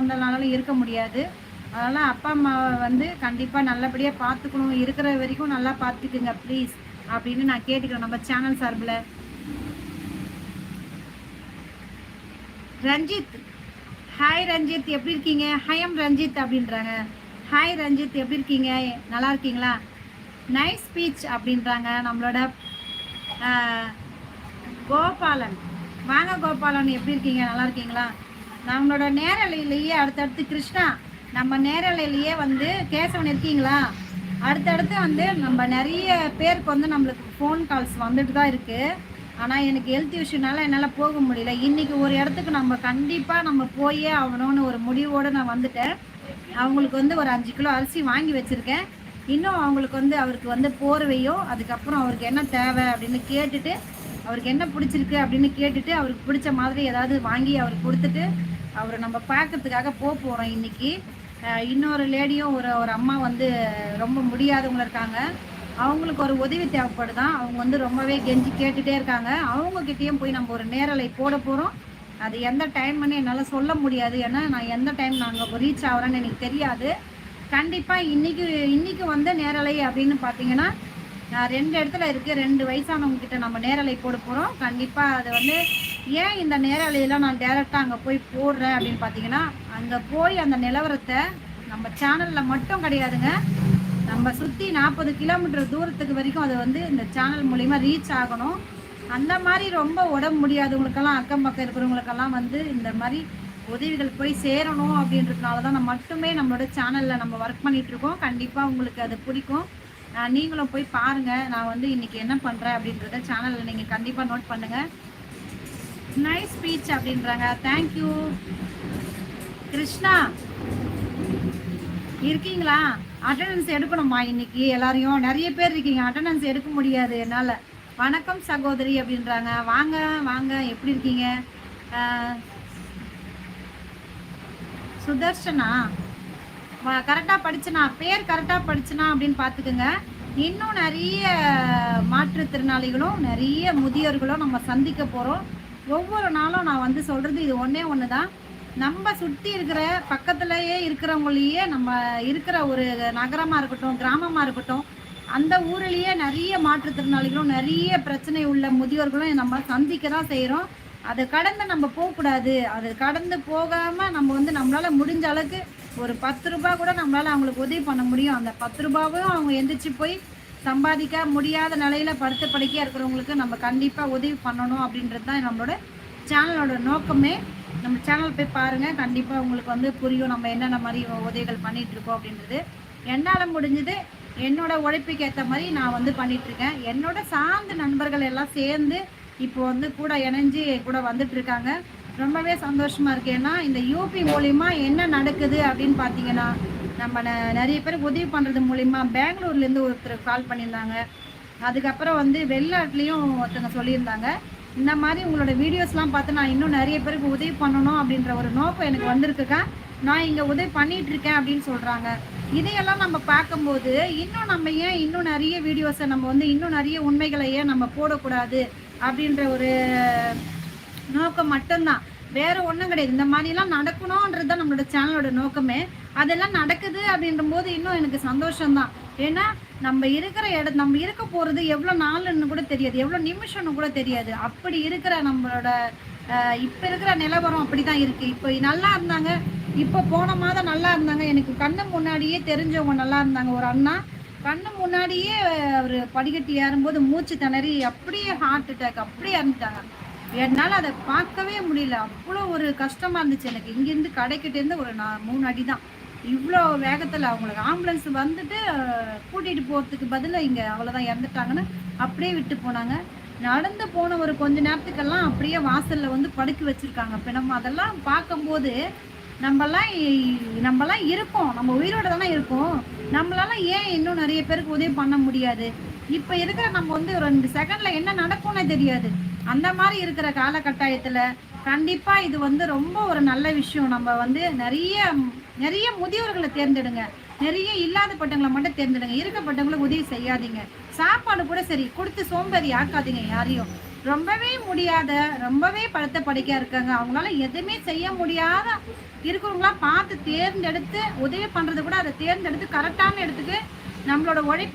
சொந்தனாலும் இருக்க முடியாது. அதனால் அப்பா அம்மாவை வந்து கண்டிப்பாக நல்லபடியாக பார்த்துக்கணும் இருக்கிற வரைக்கும் நல்லா பார்த்துக்குங்க ப்ளீஸ் அப்படின்னு நான் கேட்டுக்கிறேன். நம்ம சேனல் சார்பில். ரஞ்சித். ஹாய் ரஞ்சித். எப்படி இருக்கீங்க? ஹயம் ரஞ்சித் அப்படின்றாங்க. ஹாய் ரஞ்சித். எப்படி இருக்கீங்க? நல்லா இருக்கீங்களா? நைஸ் ஸ்பீச் அப்படின்றாங்க நம்மளோட கோபாலன். வாங்க கோபாலன். எப்படி இருக்கீங்க? நல்லா இருக்கீங்களா? நம்மளோட நேரலையிலேயே அடுத்தடுத்து கிருஷ்ணா நம்ம நேரலையிலேயே வந்து கேசவன் இருக்கீங்களா? அடுத்தடுத்து வந்து நம்ம நிறைய பேருக்கு வந்து நம்மளுக்கு ஃபோன் கால்ஸ் வந்துட்டு தான் இருக்குது ஆனால் எனக்கு ஹெல்த் இஷ்யூனால என்னால் போக முடியல. இன்றைக்கி ஒரு இடத்துக்கு நம்ம கண்டிப்பாக நம்ம போயே ஆகணும்னு ஒரு முடிவோடு நான் வந்துட்டேன். அவங்களுக்கு வந்து ஒரு அஞ்சு கிலோ அரிசி வாங்கி வச்சுருக்கேன். இன்னும் அவங்களுக்கு வந்து அவருக்கு வந்து போர்வையோ அதுக்கப்புறம் அவருக்கு என்ன தேவை அப்படின்னு கேட்டுட்டு அவருக்கு என்ன பிடிச்சிருக்கு அப்படின்னு கேட்டுட்டு அவருக்கு பிடிச்ச மாதிரி ஏதாவது வாங்கி அவருக்கு கொடுத்துட்டு அவரை நம்ம பார்க்கறதுக்காக போக போகிறோம் இன்னைக்கு. இன்னொரு லேடியும் ஒரு ஒரு அம்மா வந்து ரொம்ப முடியாதவங்க இருக்காங்க. அவங்களுக்கு ஒரு உதவி தேவைப்படுதான். அவங்க வந்து ரொம்பவே கெஞ்சி கேட்டுகிட்டே இருக்காங்க. அவங்கக்கிட்டேயும் போய் நம்ம ஒரு நேரலை போட போகிறோம் அது எந்த டைம்னு என்னால் சொல்ல முடியாது. ஏன்னா நான் எந்த டைம் நாங்கள் ரீச் ஆகிறேன்னு எனக்கு தெரியாது. கண்டிப்பாக இன்றைக்கி இன்றைக்கி வந்த நேரலை அப்படின்னு பார்த்தீங்கன்னா ரெண்டு இடத்துல இருக்குது ரெண்டு வயசானவங்க கிட்ட நம்ம நேரலை போட போகிறோம் கண்டிப்பாக அது வந்து ஏன் இந்த நேரலையெல்லாம் நான் டேரெக்டாக அங்கே போய் போடுறேன் அப்படின்னு பார்த்தீங்கன்னா அங்கே போய் அந்த நிலவரத்தை நம்ம சேனலில் மட்டும் கிடையாதுங்க. நம்ம சுற்றி நாற்பது கிலோமீட்டர் தூரத்துக்கு வரைக்கும் அது வந்து இந்த சேனல் மூலிமா ரீச் ஆகணும். அந்த மாதிரி ரொம்ப உடம்பு முடியாதவங்களுக்கெல்லாம் அக்கம் பக்கம் இருக்கிறவங்களுக்கெல்லாம் வந்து இந்த மாதிரி உதவிகள் போய் சேரணும் அப்படின்றதுனால தான் நான் மட்டுமே நம்மளோட சேனலில் நம்ம ஒர்க் பண்ணிகிட்ருக்கோம் கண்டிப்பாக உங்களுக்கு அது பிடிக்கும். நீங்களும் போய் பாருங்கள் நான் வந்து இன்னைக்கு என்ன பண்ணுறேன் அப்படின்றத சேனலில் நீங்கள் கண்டிப்பாக நோட் பண்ணுங்கள் நைஸ் ஸ்பீச் அப்படின்றாங்க. தேங்க்யூ கிருஷ்ணா இருக்கீங்களா? அட்டண்டன்ஸ் எடுக்கணுமா இன்னைக்கு? எல்லாரையும் நிறைய பேர் இருக்கீங்க. அட்டண்டன்ஸ் எடுக்க முடியாது என்னால். வணக்கம் சகோதரி அப்படின்றாங்க. வாங்க வாங்க. எப்படி இருக்கீங்க? சுதர்ஷனா? கரெக்டாக படிச்சனா பேர் கரெக்டாக படிச்சனா அப்படின்னு பார்த்துக்குங்க. இன்னும் நிறைய மாற்றுத்திறனாளிகளும் நிறைய முதியோர்களும் நம்ம சந்திக்க போகிறோம் ஒவ்வொரு நாளும் நான் வந்து சொல்கிறது இது ஒன்றே ஒன்று தான் நம்ம சுற்றி இருக்கிற பக்கத்துலேயே இருக்கிறவங்களையே நம்ம இருக்கிற ஒரு நகரமாக இருக்கட்டும் கிராமமாக இருக்கட்டும் அந்த ஊர்லேயே நிறைய மாற்றுத்திறனாளிகளும் நிறைய பிரச்சனை உள்ள முதியோர்களும் நம்ம சந்திக்க தான் செய்கிறோம் அதை கடந்து நம்ம போகக்கூடாது. அது கடந்து போகாமல் நம்ம வந்து நம்மளால் முடிஞ்ச அளவுக்கு ஒரு பத்து ரூபா கூட நம்மளால் அவங்களுக்கு உதவி பண்ண முடியும். அந்த பத்து ரூபாவும் அவங்க எந்திரிச்சு போய் சம்பாதிக்க முடியாத நிலையில் படுத்த படுக்கையாக இருக்கிறவங்களுக்கு நம்ம கண்டிப்பாக உதவி பண்ணணும் அப்படின்றது தான் நம்மளோட சேனலோட நோக்கமே. நம்ம சேனல் போய் பாருங்கள் கண்டிப்பாக உங்களுக்கு வந்து புரியும் நம்ம என்னென்ன மாதிரி உதவிகள் பண்ணிகிட்ருக்கோம் இருக்கோம் அப்படின்றது. என்னால் முடிஞ்சது என்னோட உழைப்புக்கு ஏற்ற மாதிரி நான் வந்து பண்ணிகிட்ருக்கேன் என்னோட சார்ந்த நண்பர்கள் எல்லாம் சேர்ந்து இப்போ வந்து கூட இணைஞ்சு கூட வந்துட்டுருக்காங்க ரொம்பவே சந்தோஷமாக இருக்கேன்னா இந்த யூபி மூலிமா என்ன நடக்குது அப்படின்னு பார்த்தீங்கன்னா நம்ம நிறைய பேருக்கு உதவி பண்ணுறது மூலிமா பெங்களூர்லேருந்து ஒருத்தர் கால் பண்ணியிருந்தாங்க. அதுக்கப்புறம் வந்து வெளிநாட்டிலையும் ஒருத்தங்க சொல்லியிருந்தாங்க. இந்த மாதிரி உங்களோட வீடியோஸ்லாம் பார்த்து நான் இன்னும் நிறைய பேருக்கு உதவி பண்ணணும் அப்படின்ற ஒரு நோக்கம் எனக்கு வந்திருக்குக்கா? நான் இங்கே உதவி பண்ணிகிட்ருக்கேன் இருக்கேன் அப்படின்னு சொல்கிறாங்க இதையெல்லாம் நம்ம பார்க்கும்போது இன்னும் நம்ம ஏன் இன்னும் நிறைய வீடியோஸை நம்ம வந்து இன்னும் நிறைய உண்மைகளை ஏன் நம்ம போடக்கூடாது அப்படின்ற ஒரு நோக்கம் மட்டும்தான். வேறு ஒன்றும் கிடையாது. இந்த மாதிரிலாம் நடக்கணுன்றது தான் நம்மளோட சேனலோட நோக்கமே. அதெல்லாம் நடக்குது அப்படின்ற போது இன்னும் எனக்கு சந்தோஷம்தான். ஏன்னா நம்ம இருக்கிற இடம் நம்ம இருக்க போகிறது எவ்வளோ நாளுன்னு கூட தெரியாது. எவ்வளோ நிமிஷம்னு கூட தெரியாது. அப்படி இருக்கிற நம்மளோட இப்போ இருக்கிற நிலவரம் அப்படி தான் இருக்குது இப்போ நல்லா இருந்தாங்க. இப்போ போன மாதம் நல்லா இருந்தாங்க. எனக்கு கண்ணு முன்னாடியே தெரிஞ்சவங்க நல்லா இருந்தாங்க. ஒரு அண்ணா கண்ணு முன்னாடியே அவர் படிக்கட்டு ஏறும்போது மூச்சு திணறி அப்படியே ஹார்ட் அட்டாக் அப்படியே இறந்துட்டாங்க. என்னால் அதை பார்க்கவே முடியல. அவ்வளோ ஒரு கஷ்டமாக இருந்துச்சு எனக்கு. இங்கேருந்து கடைக்கிட்டேருந்து ஒரு நான் மூணு அடி தான் இவ்வளோ வேகத்தில் அவங்களுக்கு ஆம்புலன்ஸ் வந்துட்டு கூட்டிகிட்டு போகிறதுக்கு பதிலாக இங்கே அவ்வளோதான் இறந்துட்டாங்கன்னு அப்படியே விட்டு போனாங்க. நடந்து போன ஒரு கொஞ்ச நேரத்துக்கெல்லாம் அப்படியே வாசலில் வந்து படுக்க வச்சுருக்காங்க. இப்போ நம்ம அதெல்லாம் பார்க்கும்போது நம்மலாம் நம்மலாம் இருக்கோம். நம்ம உயிரோட தானே இருக்கோம். நம்மளால ஏன் இன்னும் நிறைய பேருக்கு உதவி பண்ண முடியாது? இப்போ இருக்கிற நம்ம வந்து ஒரு ரெண்டு செகண்டில் என்ன நடக்கும்னே தெரியாது. அந்த மாதிரி இருக்கிற காலகட்டாயத்தில் கண்டிப்பாக இது வந்து ரொம்ப ஒரு நல்ல விஷயம். நம்ம வந்து நிறைய நிறைய முதியோர்களை தேர்ந்தெடுங்க. நிறைய இல்லாதப்பட்டவங்களை மட்டும் தேர்ந்தெடுங்க. இருக்கப்பட்டவங்களுக்கு உதவி செய்யாதீங்க. சாப்பாடு கூட சரி கொடுத்து சோம்பேறி ஆக்காதீங்க யாரையும். ரொம்பவே முடியாத ரொம்பவே படுத்த படிக்க இருக்காங்க. அவங்களால எதுவுமே செய்ய முடியாத இருக்கிறவங்களா பார்த்து தேர்ந்தெடுத்து உதவி பண்றது கூட அதை தேர்ந்தெடுத்து கரெக்டான இடத்துக்கு நம்மளோட உழைப்பு